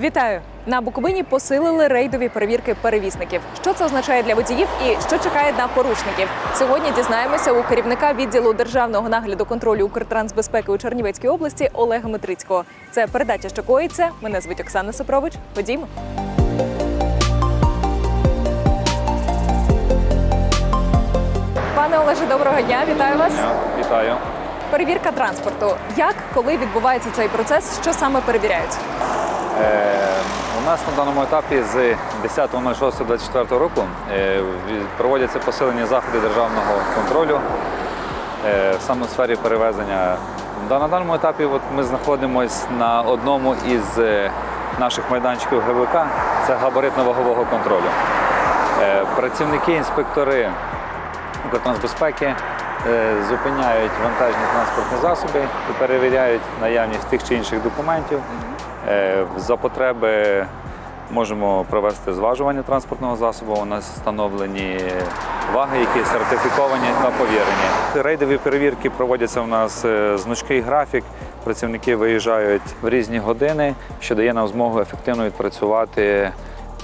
Вітаю! На Буковині посилили рейдові перевірки перевізників. Що це означає для водіїв і що чекає на порушників? Сьогодні дізнаємося у керівника відділу державного нагляду контролю Укртрансбезпеки у Чернівецькій області Олега Митрицького. Це передача, що коїться. Мене звуть Оксана Сапрович. Ходімо. Пане Олеже, доброго дня! Вітаю вас. Вітаю. Перевірка транспорту. Як, коли відбувається цей процес? Що саме перевіряють? Е, у нас на даному етапі з 10.06.24 року е, проводяться посилені заходи державного контролю е, саме в сфері перевезення. На даному етапі от ми знаходимося на одному із е, наших майданчиків ГВК, це габаритно-вагового контролю. Е, Працівники, інспектори Укртрансбезпеки е, зупиняють вантажні транспортні засоби і перевіряють наявність тих чи інших документів. Е, За потреби можемо провести зважування транспортного засобу. У нас встановлені ваги, які сертифіковані та повірені. Рейдові перевірки проводяться у нас е, значкий графік. Працівники виїжджають в різні години, що дає нам змогу ефективно відпрацювати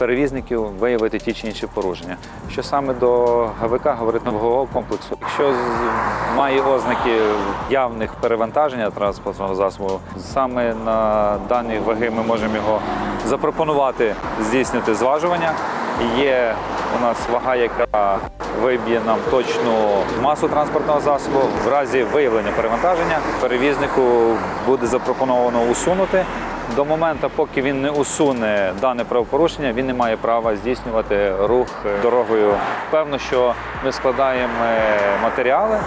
перевізників виявити ті чи інші порушення. Що саме до ГВК габаритно-вагового комплексу, якщо має ознаки явних перевантаження транспортного засобу, саме на дані ваги ми можемо його запропонувати здійснити зважування. Є у нас вага, яка виб'є нам точну масу транспортного засобу. В разі виявлення перевантаження перевізнику буде запропоновано усунути. До моменту, поки він не усуне дане правопорушення, він не має права здійснювати рух дорогою. Певно, що ми складаємо е, матеріали,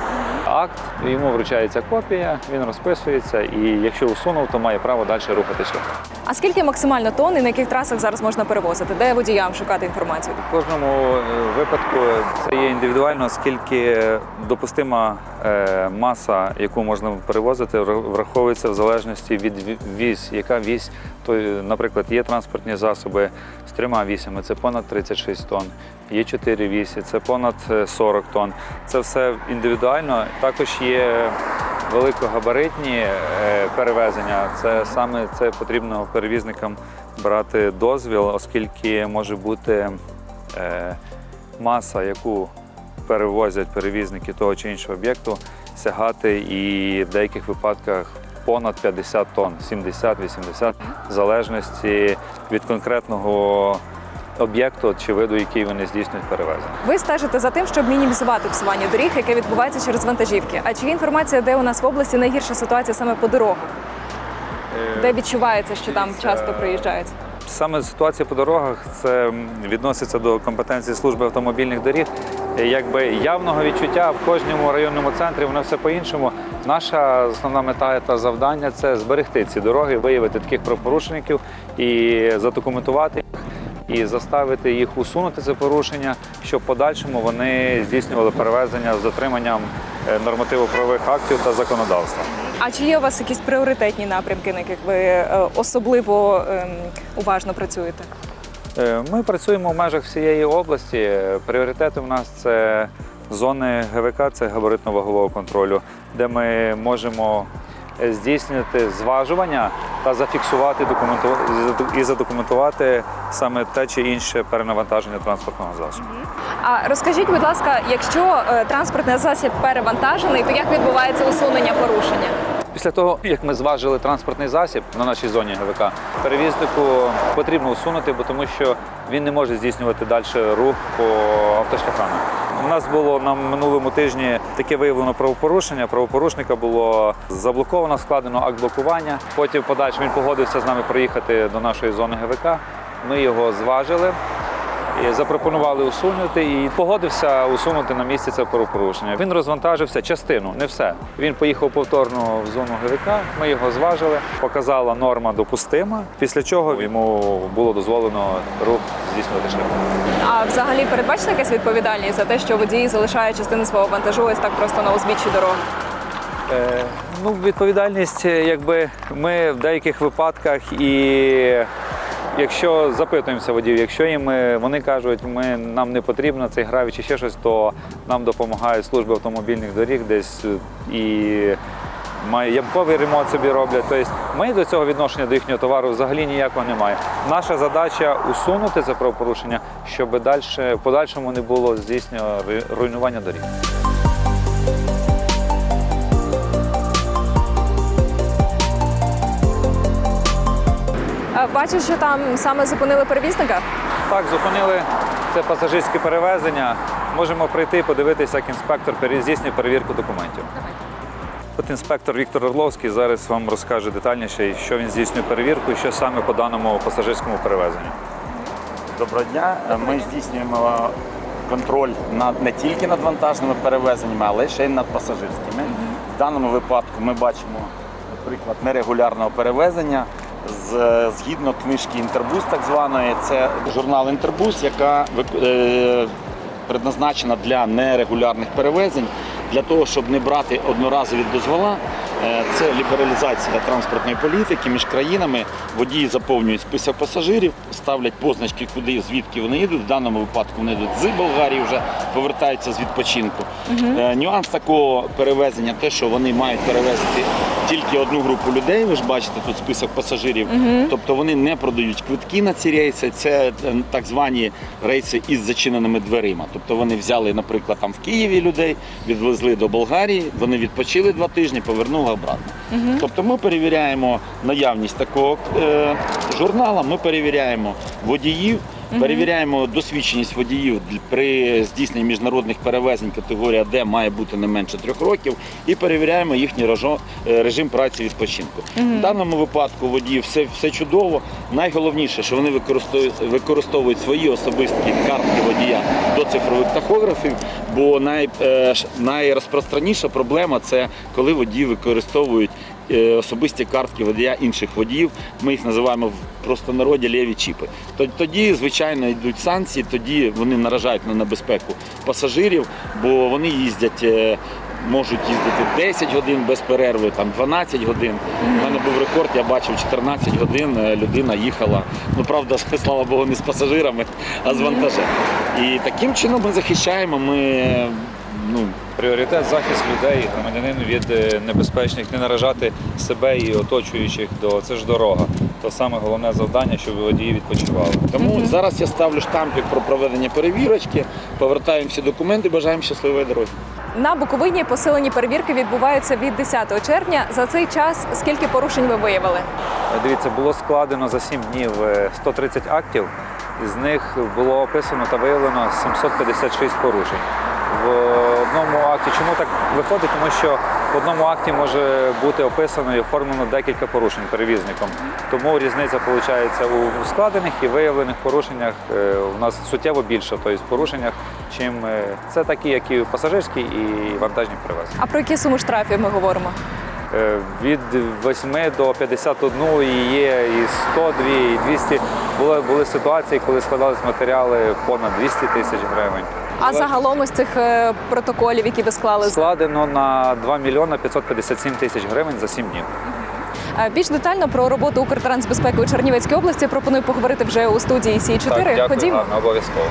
акт, йому вручається копія, він розписується, і якщо усунув, то має право далі рухати шляхом. А скільки максимально тонн і на яких трасах зараз можна перевозити? Де водіям шукати інформацію? В кожному е, випадку це є індивідуально, оскільки допустима е, маса, яку можна перевозити, враховується в залежності від віз. Яка вісь, то, наприклад, є транспортні засоби з трьома вісями, це понад 36 тонн. Є чотири вісі, це понад е, 40 тонн. Це все індивідуально. Також є великогабаритні е, перевезення. Це саме це потрібно перевізникам брати дозвіл, оскільки може бути е, маса, яку перевозять перевізники того чи іншого об'єкту, сягати і в деяких випадках понад 50 тонн, 70-80, в залежності від конкретного об'єкту чи виду, який вони здійснюють перевезення. Ви стежите за тим, щоб мінімізувати псування доріг, яке відбувається через вантажівки. А чи є інформація, де у нас в області найгірша ситуація саме по дорогах, де відчувається, що там часто приїжджають? Саме ситуація по дорогах це відноситься до компетенції служби автомобільних доріг. Е, Якби явного відчуття в кожному районному центрі воно все по-іншому. Наша основна мета та завдання це зберегти ці дороги, виявити таких правопорушників і задокументувати їх, і заставити їх усунути це порушення, щоб в подальшому вони здійснювали перевезення з дотриманням е, нормативно-правових актів та законодавства. А чи є у вас якісь пріоритетні напрямки, на яких ви е, особливо ем, уважно працюєте? Е, Ми працюємо в межах всієї області. Пріоритети в нас це зони ГВК, це габаритно-вагового контролю, де ми можемо здійснити зважування та зафіксувати документу- і задокументувати саме те чи інше перенавантаження транспортного засобу. А розкажіть, будь ласка, якщо е, транспортний засіб перевантажений, то як відбувається усунення порушення? Після того, як ми зважили транспортний засіб на нашій зоні ГВК, перевізнику потрібно усунути, бо тому що він не може здійснювати далі рух по автошляхам. У нас було на минулому тижні таке виявлено правопорушення. Правопорушника було заблоковано, складено акт блокування. Потім подальше він погодився з нами проїхати до нашої зони ГВК. Ми його зважили. І запропонували усунути і погодився усунути на місці це правопорушення. Він розвантажився частину, не все. Він поїхав повторно в зону ГВК. Ми його зважили, показала норма допустима. Після чого йому було дозволено рух здійснювати шляхом. А взагалі передбачена якась відповідальність за те, що водій залишає частину свого вантажу ось так просто на узбіччі дороги? Е, ну, відповідальність, якби ми в деяких випадках і якщо запитуємося водіїв, якщо їм е, вони кажуть, ми нам не потрібно цей гравій чи ще щось, то нам допомагають служби автомобільних доріг десь е, і ямковий ремонт собі роблять. Тобто ми до цього відношення до їхнього товару взагалі ніякого немає. Наша задача усунути це правопорушення, щоб далі в подальшому не було здійснено ру- руйнування доріг. Бачу, що там саме зупинили перевізника. Так, зупинили це пасажирське перевезення. Можемо прийти подивитися, як інспектор здійснює перевірку документів. От інспектор Віктор Орловський зараз вам розкаже детальніше, що він здійснює перевірку і що саме по даному пасажирському перевезенню. Доброго дня. Ми здійснюємо контроль над не тільки над вантажними перевезеннями, але ще й над пасажирськими. В даному випадку ми бачимо, наприклад, нерегулярного перевезення. Згідно книжки Інтербус, так званої, це журнал Інтербус, яка е, предназначена для нерегулярних перевезень, для того, щоб не брати одноразові дозвола. Е, Це лібералізація транспортної політики між країнами. Водії заповнюють список пасажирів, ставлять позначки, куди звідки вони їдуть. В даному випадку вони йдуть з Болгарії, вже повертаються з відпочинку. Е, Нюанс такого перевезення, те, що вони мають перевезти тільки одну групу людей. Ви ж бачите тут список пасажирів. Тобто вони не продають квитки на ці рейси. Це е, так звані рейси із зачиненими дверима. Тобто вони взяли, наприклад, там в Києві людей, відвезли до Болгарії, вони відпочили два тижні, повернули обратно. Тобто ми перевіряємо наявність такого е, журнала, ми перевіряємо водіїв. Перевіряємо досвідченість водіїв при здійсненні міжнародних перевезень категорія Д має бути не менше трьох років, і перевіряємо їхній е, режим праці відпочинку. В даному випадку водії все, все чудово. Найголовніше, що вони використовують, використовують свої особисті картки водія до цифрових тахографів, бо най, е, найрозпространіша проблема це коли водії використовують особисті картки водія інших водіїв. Ми їх називаємо в простонароді ліві чіпи. То- Тоді, звичайно, йдуть санкції, тоді вони наражають на небезпеку пасажирів, бо вони їздять. Можуть їздити 10 годин без перерви, там 12 годин. У мене був рекорд, я бачив 14 годин. е, Людина їхала. Ну правда, слава Богу, не з пасажирами, а з вантажем. І таким чином ми захищаємо. Ми ну, Пріоритет захист людей, громадянин від е, небезпечних, не наражати себе і оточуючих до це ж дорога. То саме головне завдання, щоб водії відпочивали. Тому зараз я ставлю штампик про проведення перевірочки, повертаємо всі документи, бажаємо щасливої дороги. На Буковині посилені перевірки відбуваються від 10 червня. За цей час скільки порушень ви виявили? Е, Дивіться, було складено за 7 днів е, 130 актів, з них було описано та виявлено 756 порушень. В одному акті, чому так виходить? Тому що в одному акті може бути описано і оформлено декілька порушень перевізником. Тому різниця виходить у складених і виявлених порушеннях е, у нас суттєво більше, тобто порушеннях, чим е, це такі, як і пасажирські, і вантажні перевезення. А про які суми штрафів ми говоримо? Е, Від 8 до 51 і є і 102, і 200. Були, були ситуації, коли складались матеріали понад 200 тисяч гривень. А загалом із цих е, протоколів, які ви склали, Складено на 2 мільйона 557 тисяч гривень за 7 днів. Е, більш детально про роботу Укртрансбезпеки у Чернівецькій області пропоную поговорити вже у студії Сі 4 Так, дякую, Ходімо. обов'язково.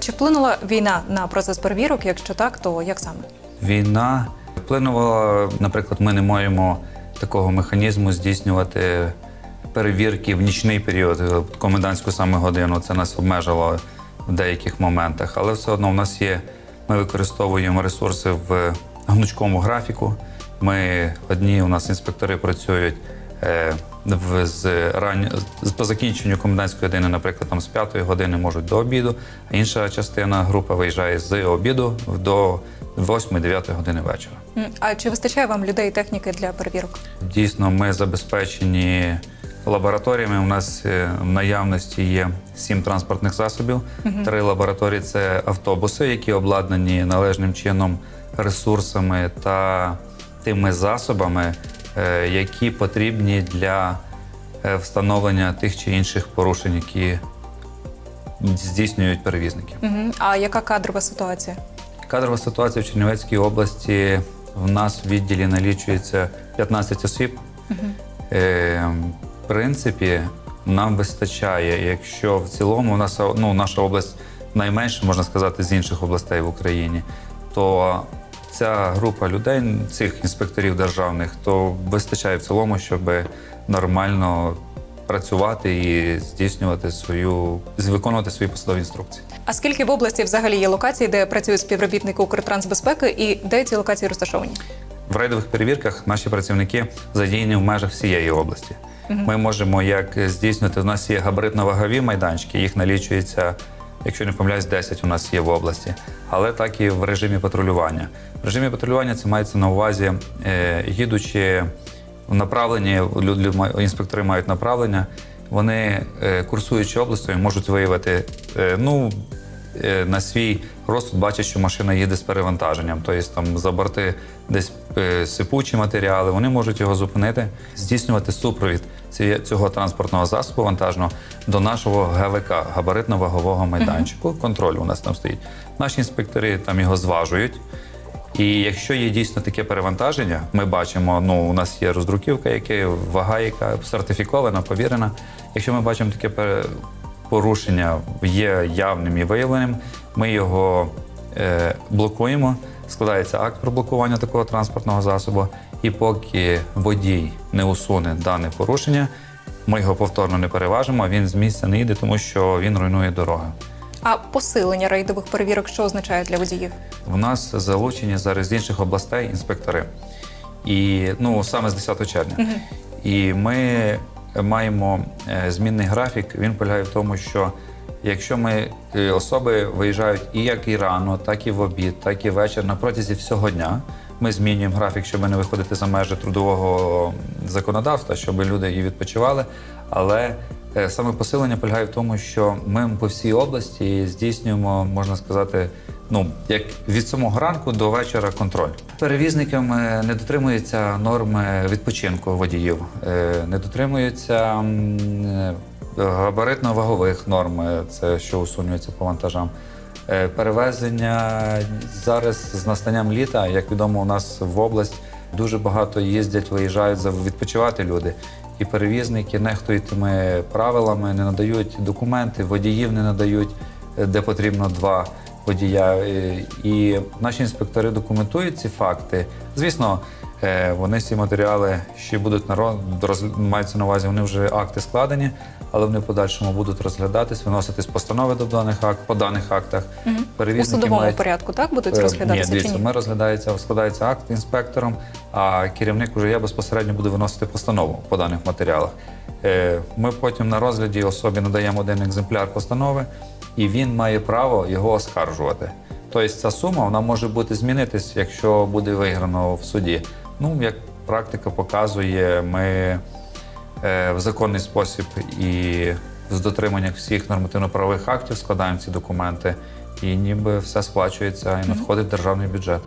Чи вплинула війна на процес перевірок? Якщо так, то як саме? Війна вплинула, наприклад, ми не маємо такого механізму здійснювати перевірки в нічний період, е, комендантську саме годину. Це нас обмежило в деяких моментах. Але все одно в нас є, ми використовуємо ресурси в гнучкому графіку. Ми одні у нас інспектори працюють е, в, з рань... з- по закінченню комендантської години, наприклад, там з 5 години можуть до обіду, а інша частина група виїжджає з обіду до 8-9 години вечора. А чи вистачає вам людей і техніки для перевірок? Дійсно, ми забезпечені лабораторіями. У нас е, в наявності є сім транспортних засобів. Три лабораторії це автобуси, які обладнані належним чином ресурсами та тими засобами, е, які потрібні для е, встановлення тих чи інших порушень, які здійснюють перевізники. А яка кадрова ситуація? Кадрова ситуація в Чернівецькій області. В нас в відділі налічується 15 осіб. В принципі, нам вистачає, якщо в цілому у нас ну, наша область найменша, можна сказати, з інших областей в Україні, то ця група людей, цих інспекторів державних, то вистачає в цілому, щоб нормально працювати і здійснювати свою, виконувати свої посадові інструкції. А скільки в області взагалі є локацій, де працюють співробітники Укртрансбезпеки, і де ці локації розташовані? В рейдових перевірках наші працівники задіяні в межах всієї області. Ми можемо як здійснити. У нас є габаритно-вагові майданчики, їх налічується, якщо не помиляюсь, 10 у нас є в області, але так і в режимі патрулювання. В режимі патрулювання це мається на увазі, е, їдучи в направленні, інспектори мають направлення, вони, е, курсуючи областю, можуть виявити е, ну, на свій розсуд бачать, що машина їде з перевантаженням, тобто там за борти десь е, сипучі матеріали, вони можуть його зупинити, здійснювати супровід цього транспортного засобу вантажного до нашого ГВК, габаритно-вагового майданчику. Контроль у нас там стоїть. Наші інспектори там його зважують. І якщо є дійсно таке перевантаження, ми бачимо, ну у нас є роздруківка, яка вага, яка сертифікована, повірена. Якщо ми бачимо таке порушення є явним і виявленим, ми його е, блокуємо. Складається акт про блокування такого транспортного засобу. І поки водій не усуне дане порушення, ми його повторно не переважимо, він з місця не йде, тому що він руйнує дороги. А посилення рейдових перевірок що означає для водіїв? У нас залучені зараз з інших областей інспектори. І ну саме з 10 червня. І ми маємо е, змінний графік. Він полягає в тому, що якщо ми е, особи виїжджають і як і рано, так і в обід, так і вечір на протязі всього дня. Ми змінюємо графік, щоб не виходити за межі трудового законодавства, щоб люди і відпочивали. Але е, саме посилення полягає в тому, що ми по всій області здійснюємо, можна сказати, ну як від самого ранку до вечора контроль. Перевізникам е, не дотримуються норми відпочинку водіїв, е, не дотримуються е, габаритно-вагових норм, е, це що усунюється по вантажам. Перевезення зараз з настанням літа, як відомо, у нас в область дуже багато їздять, виїжджають відпочивати люди. І перевізники нехтують тими правилами, не надають документи, водіїв не надають, де потрібно два водія. Е, І наші інспектори документують ці факти. Звісно, е, вони ці матеріали ще будуть наро- роз- мається на увазі, вони вже акти складені, але вони в подальшому будуть розглядатись, виноситись постанови до даних акт по даних актах. У Перевізники судовому мають порядку так будуть Е, розглядатися Ні, дивіться, ми розглядається, складається акт інспектором, а керівник уже я безпосередньо буде виносити постанову по даних матеріалах. Ми потім на розгляді особі надаємо один екземпляр постанови, і він має право його оскаржувати. Тобто ця сума вона може бути змінитись, якщо буде виграно в суді. Ну, як практика показує, ми е, в законний спосіб і з дотриманням всіх нормативно-правових актів складаємо ці документи, і ніби все сплачується і надходить в державний бюджет.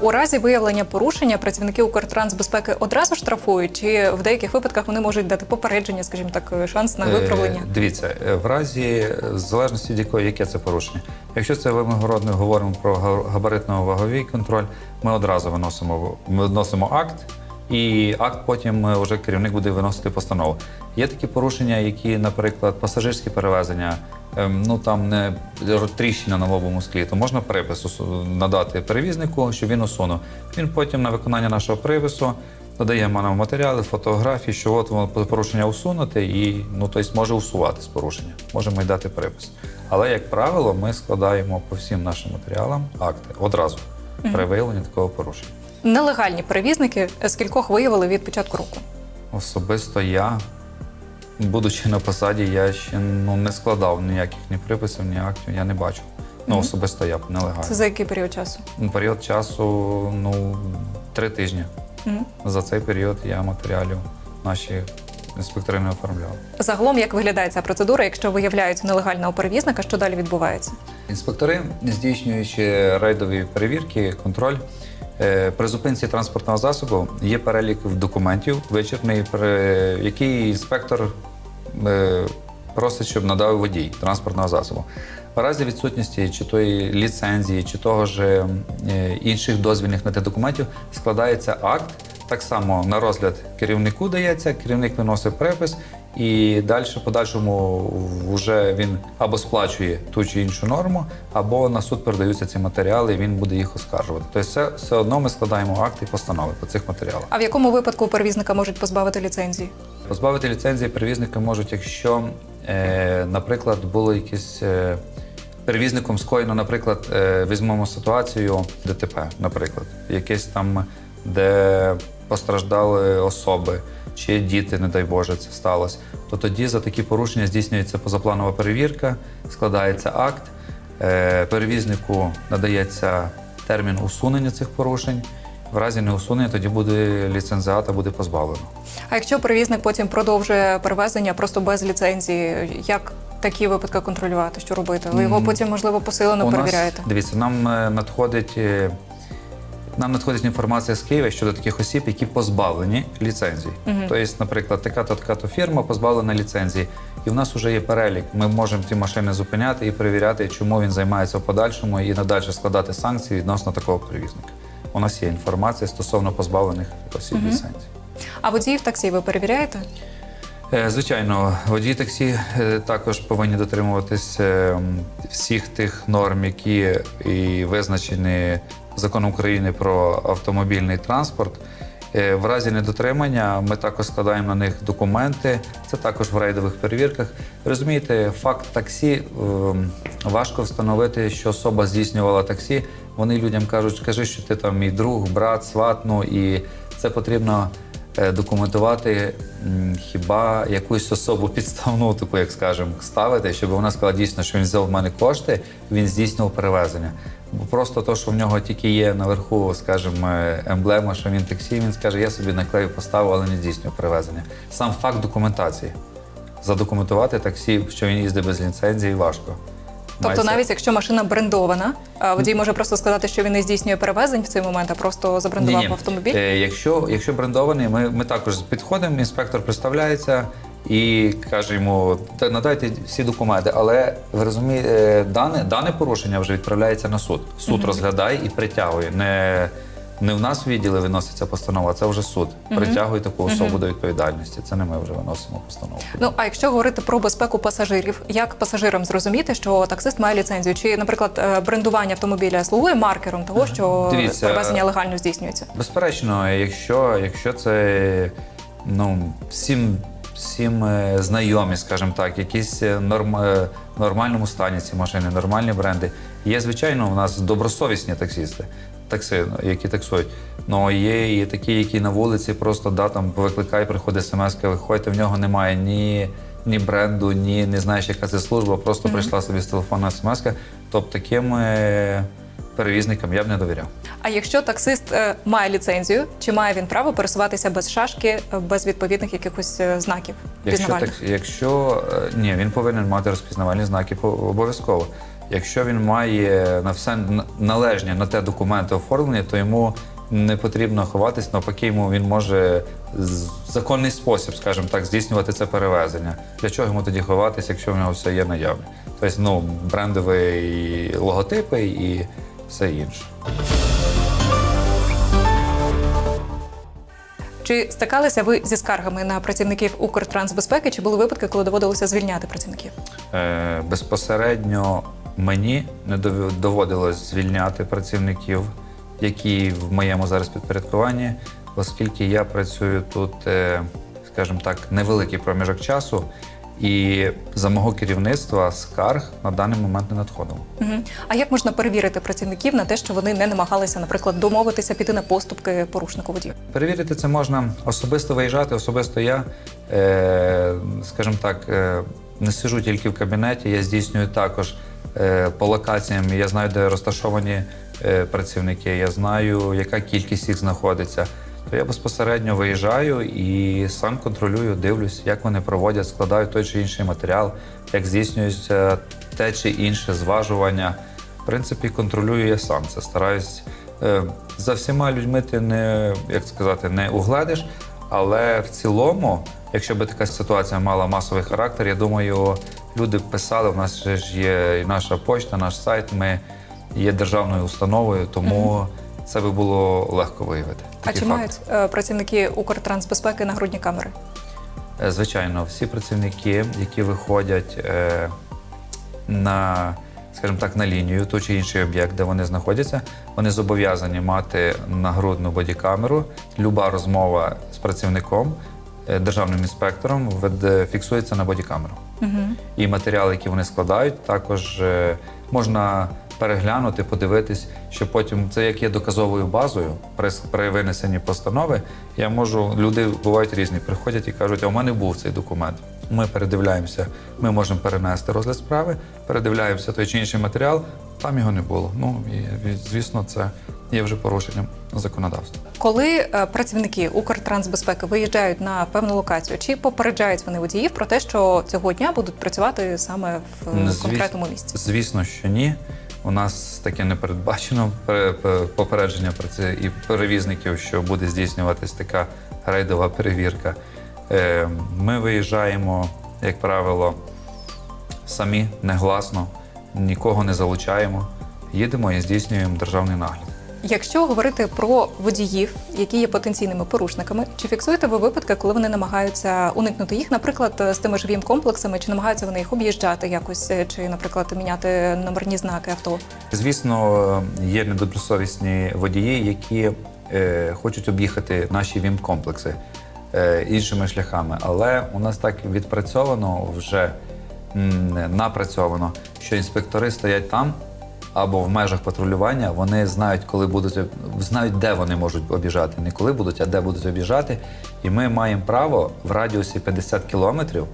У разі виявлення порушення працівники Укртрансбезпеки одразу штрафують, чи в деяких випадках вони можуть дати попередження, скажімо так, шанс на виправлення? Е, Дивіться, е, в разі е, в залежності від якого яке це порушення. Якщо це вимогородне, говоримо про га- габаритно-ваговий контроль, ми одразу виносимо, ми виносимо акт, і акт потім е, вже керівник буде виносити постанову. Є такі порушення, які, наприклад, пасажирські перевезення, ем, ну там не тріщина на лобовому склі, то можна припис надати перевізнику, щоб він усунув. Він потім на виконання нашого припису додаємо нам матеріали, фотографії, що от порушення усунути, і ну тобто може усувати з порушення. Можемо й дати припис. Але як правило, ми складаємо по всім нашим матеріалам акти одразу при виявленні такого порушення. Нелегальні перевізники скількох виявили від початку року? Особисто я, будучи на посаді, я ще ну, не складав ніяких ні приписів, ні актів, я не бачу. Ну, особисто я нелегально. Це за який період часу? Ну, Період часу ну, три тижні. Мгм. За цей період я матеріалів наші інспектори не оформляв. Загалом, як виглядає ця процедура, якщо виявляють нелегального перевізника, що далі відбувається? Інспектори, здійснюючи рейдові перевірки, контроль, при зупинці транспортного засобу є перелік документів вичерпний, який інспектор е, просить, щоб надав водій транспортного засобу. В разі відсутності чи тої ліцензії, чи того ж е, інших дозвільних на те документів складається акт. Так само на розгляд керівнику дається, керівник виносить припис, і далі подальшому вже він або сплачує ту чи іншу норму, або на суд передаються ці матеріали, і він буде їх оскаржувати. Тобто, все, все одно ми складаємо акти і постанови по цих матеріалах. А в якому випадку перевізника можуть позбавити ліцензії? Позбавити ліцензії перевізника можуть, якщо, е, наприклад, було якесь е, перевізником скоєно, наприклад, е, візьмемо ситуацію ДТП, наприклад, якесь там, де постраждали особи чи діти, не дай Боже, це сталося, то тоді за такі порушення здійснюється позапланова перевірка, складається акт, е, перевізнику надається термін усунення цих порушень. В разі неусунення тоді буде ліцензіата буде позбавлено. А якщо перевізник потім продовжує перевезення просто без ліцензії, як такі випадки контролювати? Що робити? Ви його потім можливо посилено У перевіряєте? Нас, дивіться, нам е, надходить. Нам надходить інформація з Києва щодо таких осіб, які позбавлені ліцензій. Тобто, наприклад, така-то така-то фірма позбавлена ліцензії, і в нас вже є перелік. Ми можемо ті машини зупиняти і перевіряти, чому він займається в подальшому, і надалі складати санкції відносно такого перевізника. У нас є інформація стосовно позбавлених осіб ліцензій. А водіїв таксі ви перевіряєте? Е, Звичайно, водії таксі е, також повинні дотримуватись е, всіх тих норм, які і визначені законом України про автомобільний транспорт. Е, В разі недотримання ми також складаємо на них документи. Це також в рейдових перевірках. Розумієте, факт таксі ем, важко встановити, що особа здійснювала таксі. Вони людям кажуть, скажи, що ти там мій друг, брат, сват. Ну і це потрібно документувати хіба якусь особу підставну, таку, як скажемо, ставити, щоб вона сказала дійсно, що він взяв в мене кошти, він здійснював перевезення. Бо просто то, що в нього тільки є наверху, скажімо, е, емблема, що він таксі, він скаже, я собі наклею поставив, але не здійснюю перевезення. Сам факт документації. Задокументувати таксі, що він їздить без ліцензії, важко. Тобто, Мається- навіть якщо машина брендована, водій може просто сказати, що він не здійснює перевезень в цей момент, а просто забрендував Ні-ні. автомобіль. Е, якщо, якщо брендований, ми, ми також підходимо, інспектор представляється і каже йому, «Та надайте всі документи. Але ви розумієте, дане, дане порушення вже відправляється на суд. Суд розглядає і притягує. Не, не в нас в відділі виноситься постанова, це вже суд. Притягує таку особу до відповідальності. Це не ми вже виносимо постанову. Ну а якщо говорити про безпеку пасажирів, як пасажирам зрозуміти, що таксист має ліцензію? Чи, наприклад, е, брендування автомобіля слугує маркером того, що Дивіться, перевезення легально здійснюється? Безперечно, якщо, якщо це ну, всім, всім е, знайомі, скажімо так, якісь е, норм, е, нормальному стані ці машини, нормальні бренди. Є, звичайно, у нас добросовісні таксісти, такси, які таксують. Ну є і такі, які на вулиці просто да, там викликає, приходить смс, виходьте, в нього немає ні. Ні бренду, ні не знаєш, яка це служба, просто прийшла собі з телефона смс. Тобто таким е, перевізникам я б не довіряв. А якщо таксист е, має ліцензію, чи має він право пересуватися без шашки, е, без відповідних якихось знаків Якщо, так, якщо ні, він повинен мати розпізнавальні знаки обов'язково. Якщо він має на все належні на те документи оформлені, то йому не потрібно ховатись, навпаки, йому він може в законний спосіб, скажімо так, здійснювати це перевезення. Для чого йому тоді ховатись, якщо в нього все є наявне? Тобто, ну, брендові логотипи і все інше. Чи стикалися ви зі скаргами на працівників Укртрансбезпеки? Чи були випадки, коли доводилося звільняти працівників? Е, безпосередньо мені не доводилось звільняти працівників, які в моєму зараз підпорядкуванні, оскільки я працюю тут, е, скажімо так, невеликий проміжок часу, і за мого керівництва скарг на даний момент не надходило. Угу. А як можна перевірити працівників на те, що вони не намагалися, наприклад, домовитися піти на поступки порушнику водію? Перевірити це можна особисто виїжджати, особисто я, е, скажімо так, е, не сижу тільки в кабінеті, я здійснюю також е, по локаціям. Я знаю, де розташовані е, працівники, я знаю, яка кількість їх знаходиться. То я безпосередньо виїжджаю і сам контролюю, дивлюсь, як вони проводять, складають той чи інший матеріал, як здійснюється те чи інше зважування. В принципі, контролюю я сам це. Стараюсь Е, за всіма людьми ти не як сказати, не угледиш, Але в цілому, якщо б така ситуація мала масовий характер, я думаю, люди б писали. У нас ще ж є і наша почта, наш сайт. Ми є державною установою, тому це би було легко виявити. А чи факт. мають е, працівники Укртрансбезпеки нагрудні камери? Е, Звичайно, всі працівники, які виходять е, на, скажімо так, на лінію, ту чи інший об'єкт, де вони знаходяться, вони зобов'язані мати нагрудну бодікамеру. Люба розмова з працівником, е, державним інспектором фіксується на бодікамеру. І матеріали, які вони складають, також е, можна переглянути, подивитись, що потім це як є доказовою базою при, при винесенні постанови. Я можу, люди бувають різні, приходять і кажуть, а у мене був цей документ. Ми передивляємося, ми можемо перенести розгляд справи, передивляємося той чи інший матеріал, там його не було. Ну і, звісно, це є вже порушенням законодавства. Коли е, працівники Укртрансбезпеки виїжджають на певну локацію, чи попереджають вони водіїв про те, що цього дня будуть працювати саме в е, Звіс- конкретному місці? Звісно, що ні. У нас таке не передбачено пе- пе- попередження про це і перевізників, що буде здійснюватись така рейдова перевірка. Е, Ми виїжджаємо, як правило, самі, негласно, нікого не залучаємо. Їдемо і здійснюємо державний нагляд. Якщо говорити про водіїв, які є потенційними порушниками, чи фіксуєте ви випадки, коли вони намагаються уникнути їх, наприклад, з тими ж комплексами, чи намагаються вони їх об'їжджати якось, е, чи, наприклад, міняти номерні знаки авто? Звісно, є недобросовісні водії, які е, хочуть об'їхати наші ВІМ-комплекси е, іншими шляхами. Але у нас так відпрацьовано вже напрацьовано, що інспектори стоять там або в межах патрулювання. Вони знають, коли будуть знають, де вони можуть об'їжджати. Не коли будуть, а де будуть об'їжджати. І ми маємо право в радіусі 50 кілометрів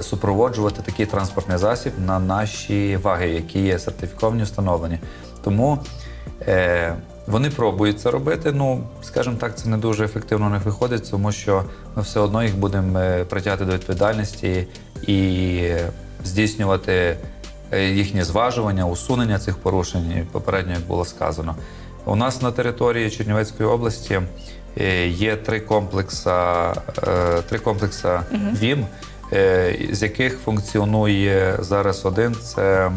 супроводжувати такий транспортний засіб на наші ваги, які є сертифіковані, встановлені. Тому е, вони пробують це робити. Ну, скажімо так, це не дуже ефективно не виходить, тому що ми все одно їх будемо е, притягати до відповідальності і здійснювати е, їхнє зважування, усунення цих порушень, попередньо як було сказано. У нас на території Чернівецької області е, є три комплекса, е, три комплекса ВІМ, з яких функціонує зараз один. Це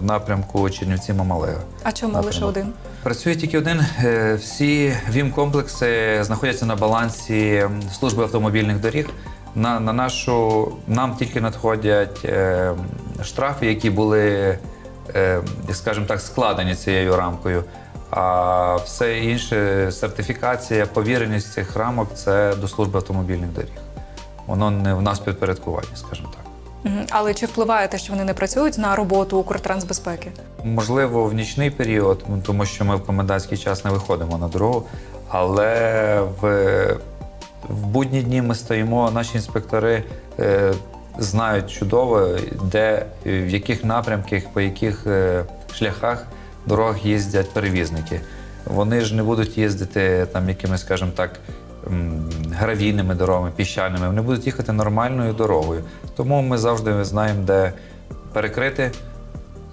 в напрямку Чернівці Мамалега. А чому Напрямок. лише один? Працює тільки один. Е, Всі ВІМ-комплекси знаходяться на балансі служби автомобільних доріг. На, на нашу нам тільки надходять е, штрафи, які були, е, скажімо так, складені цією рамкою. А все інше сертифікація, повіреність цих рамок це до служби автомобільних доріг. Воно не в нас підпорядкуванні, скажімо так. Але чи впливає те, що вони не працюють на роботу Укртрансбезпеки? Можливо, в нічний період, тому що ми в комендантський час не виходимо на дорогу. Але в, в будні дні ми стоїмо, наші інспектори е, знають чудово, де, в яких напрямках, по яких е, шляхах дорог їздять перевізники. Вони ж не будуть їздити там якимись, скажімо так, гравійними дорогами, піщаними. Вони будуть їхати нормальною дорогою. Тому ми завжди знаємо, де перекрити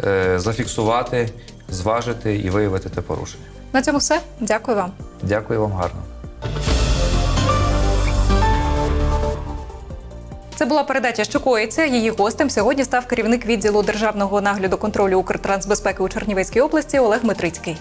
е, зафіксувати, зважити і виявити те порушення. На цьому все. Дякую вам. Дякую вам гарно. Це була передача «Що коїться?». Її гостем сьогодні став керівник відділу державного нагляду контролю Укртрансбезпеки у Чернівецькій області Олег Митрицький.